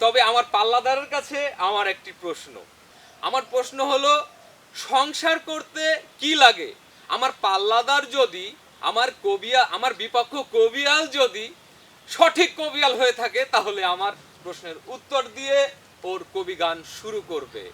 তবে আমার পাল্লাদারের কাছে আমার একটি প্রশ্ন। আমার প্রশ্ন হলো, সংসার করতে কি লাগে? আমার পাল্লাদার যদি, আমার কবিয়া, আমার বিপক্ষ কবিয়াল যদি সঠিক কবিয়াল হয়ে থাকে, তাহলে আমার প্রশ্নের উত্তর দিয়ে ওর কবি গান শুরু করবে।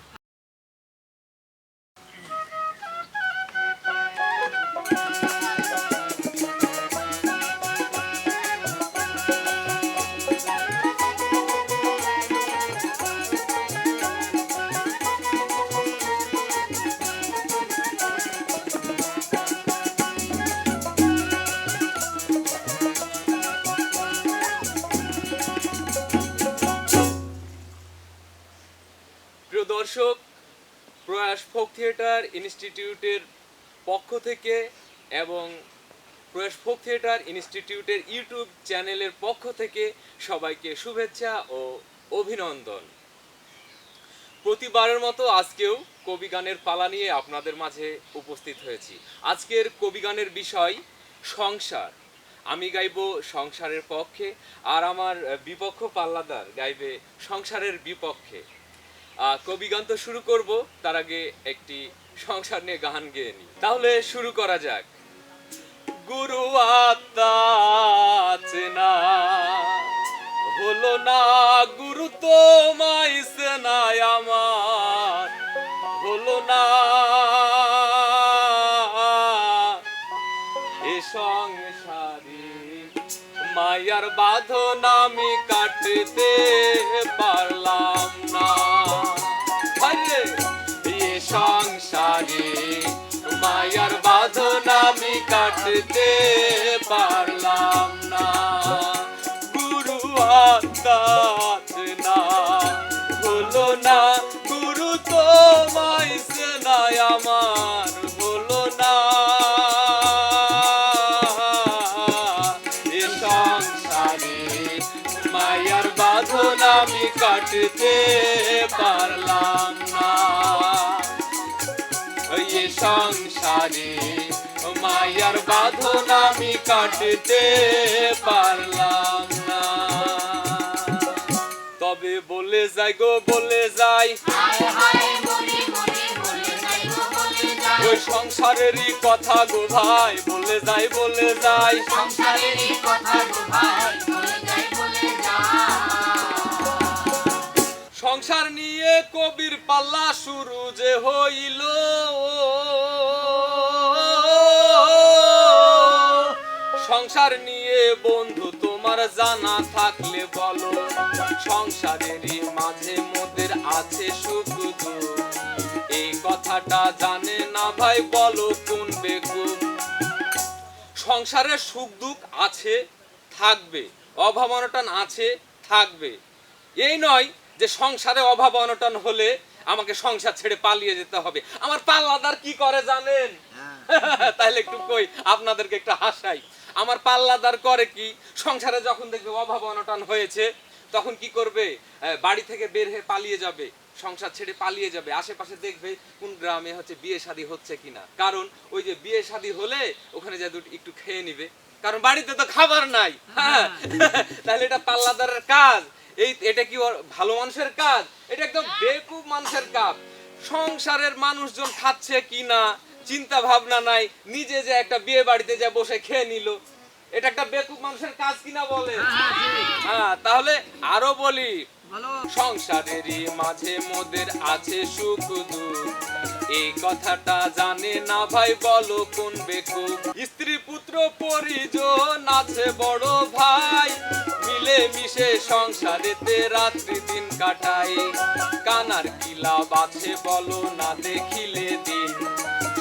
ফোক থিয়েটার ইনস্টিটিউটের পক্ষ থেকে এবং প্রয়াস ফোক থিয়েটার ইনস্টিটিউটের ইউটিউব চ্যানেলের পক্ষ থেকে সবাইকে শুভেচ্ছা ও অভিনন্দন। প্রতিবারের মতো আজকেও কবি গানের পালা নিয়ে আপনাদের মাঝে উপস্থিত হয়েছি। আজকের কবি গানের বিষয় সংসার। আমি গাইব সংসারের পক্ষে আর আমার বিপক্ষ পাল্লাদার গাইবে সংসারের বিপক্ষে। আহ, কবি গান তো শুরু করব তার আগে একটি সংসার নিয়ে গান গেয়ে নিই। তাহলে শুরু করা যাক। গুরু হলো না গুরু তো মাইসে নাই আমার। হলো না এ সংসারে মায়ার বাঁধন আমি কাটতে পারলাম না। কাটতে পারলাম না। গুরু আত্মাত না। হলো না, গুরু তো মাইসে নাই আমার। হলো না। এ সংসারে মায়ার বাঁধন আমি কাটতে পারলাম না। এ সংসারে মায়ার বাঁধন আমি কাটতে পারলাম না। তবে বলে যাই গো বলে যাই। ওই সংসারেরই কথা গো ভাই বলে যাই বলে যাই। সংসারেরই কথা গো ভাই বলে যাই বলে যাই। সংসার নিয়ে কবির পাল্লা শুরু যে হইল। সংসার নিয়ে বন্ধু তোমার জানা থাকলে বলো। সংসারেরই মাঝে মোদের আছে সুখ এই কথাটা জানে না ভাই বলো কোন বেকুব? সংসারের সুখ দুঃখ আছে থাকবে। অভাব অনটন আছে থাকবে। এই নয় যে সংসারে অভাব অনটন হলে আমাকে সংসার ছেড়ে পালিয়ে যেতে হবে। আমার পাল্লাদার কি করে জানেন? তাহলে একটু কই আপনাদেরকে একটু হাসাই। আমার পাল্লাদার করে কি? সংসারে যখন দেখবে অভাব অনটন হয়েছে তখন কি করবে? বাড়ি থেকে বের হয়ে পালিয়ে যাবে। সংসার ছেড়ে পালিয়ে যাবে। আশেপাশে দেখবে কোন গ্রামে হচ্ছে বিয়ে শাদী হচ্ছে কিনা। কারণ ওই যে বিয়ে শাদী হলে ওখানে যা দুটো একটু খেয়ে নিবে। কারণ বাড়িতে তো খাবার নাই। হ্যাঁ? তাহলে এটা পাল্লাদারের কাজ। এই এটা কি ভালো মানুষের কাজ? এটা একদম বেকুব মানুষের কাজ। সংসারের মানুষজন খাচ্ছে কিনা? চিন্তা ভাবনা নাই। নিজে যে একটা বিয়ে বাড়িতে যা বসে খেয়ে নিল। এটা একটা বেকুব মানুষের কাজ কিনা বলে? হ্যাঁ তাহলে আরও বলি। সংসারেরই মাঝে মোদের আছে সুখ দুঃখ। এই কথাটা জানে না ভাই বলো কোন বেকুব? স্ত্রী পুত্র পরিজন আছে বড় ভাই। মিলে মিশে সংসারেতে রাত্রি দিন কাটাই। কানার কিলা বাছে বলো না দেখিলে দিন।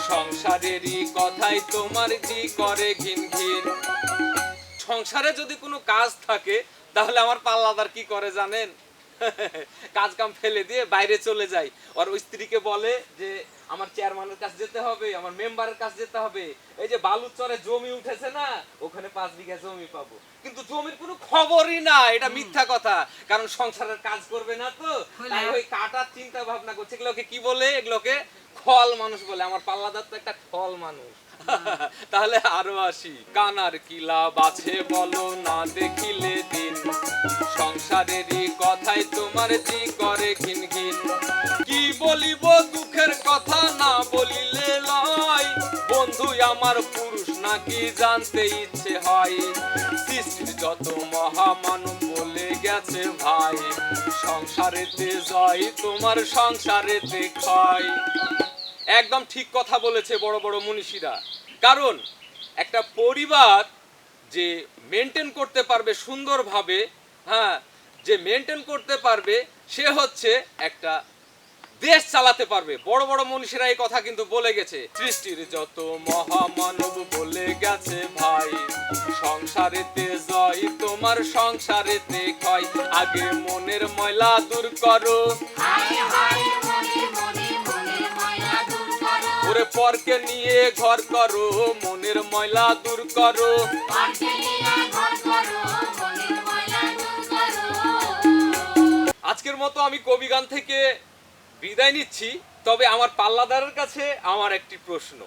সংসারেরই কথাই তোমার কি করে ঘিন ঘিন? সংসারে যদি কোনো কাজ থাকে তাহলে আমার পাল্লাদার কি করে জানেন? কাজ কাম ফেলে দিয়ে বাইরে চলে যায়। আর ওই স্ত্রীকে বলে যে আমার চেয়ারম্যানের কাছে যেতে হবে আমার মেম্বারের কাছে যেতে হবে। এই যে বালুচরে জমি উঠেছে না ওখানে পাঁচ বিঘা জমি পাবো। কিন্তু জমির কোনো খবরই না এটা মিথ্যা কথা। কারণ সংসারের কাজ করবে না তো। তাই ওই কাটার চিন্তা ভাবনা করছে। এগুলোকে কি বলে? এগুলোকে খল মানুষ বলে। আমার পাল্লাদার তো একটা খল মানুষ। তাহলে আরও আসি। কানার কি লাভ আছে বলো না দেখিলে দিন। সংসারেরই কথাই তোমার জি করে ঘিন ঘিন কি বলিব দুঃখের কথা না বলিলে লয়। বন্ধু আমার পুরুষ নাকি জানতে ইচ্ছে হয়। সৃষ্টির যত মহামানব বলে গেছে ভাই। সংসারেতে জয়, তোমার সংসারেতে ক্ষয়। একদম ঠিক কথা বলেছে বড় বড় মনীষীরা। কারণ একটা পরিবার যে মেনটেন করতে পারবে সুন্দরভাবে হ্যাঁ যে মেনটেন করতে পারবে, সে হচ্ছে একটা দেশ চালাতে পারবে। বড় বড় মনীষীরা এই কথা কিন্তু বলে গেছে। সৃষ্টির যত মহামানব বলে গেছে ভাই, সংসারেতে জয়, তোমার সংসারেতে ক্ষয়। আগে মনের ময়লা দূর করো। ওরে পরকে নিয়ে ঘর করো মনের ময়লা দূর করো। নিয়ে ঘর করো মনের ময়লা দূর করো। আজকের মতো আমি কবি গান থেকে বিদায় নিচ্ছি তবে আমার পাল্লাদারের কাছে আমার একটি প্রশ্ন।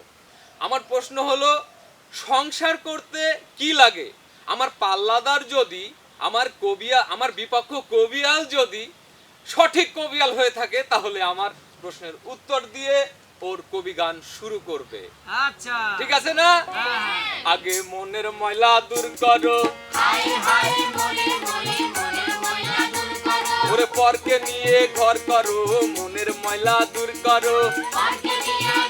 আমার প্রশ্ন হলো সংসার করতে কি লাগে? আমার পাল্লাদার যদি আমার কবিয়া আমার বিপক্ষ কবিয়াল যদি সঠিক কবিয়াল হয়ে থাকে তাহলে আমার প্রশ্নের উত্তর দিয়ে ওর কবি গান শুরু করবে। আচ্ছা। ঠিক আছে না? আগে মনের ময়লা দূর করো। হায় মনে মনের ময়লা দূর করো। ওরে পরকে নিয়ে ঘর করো মনের ময়লা দূর করো। পার্কে নিয়ে ঘর করো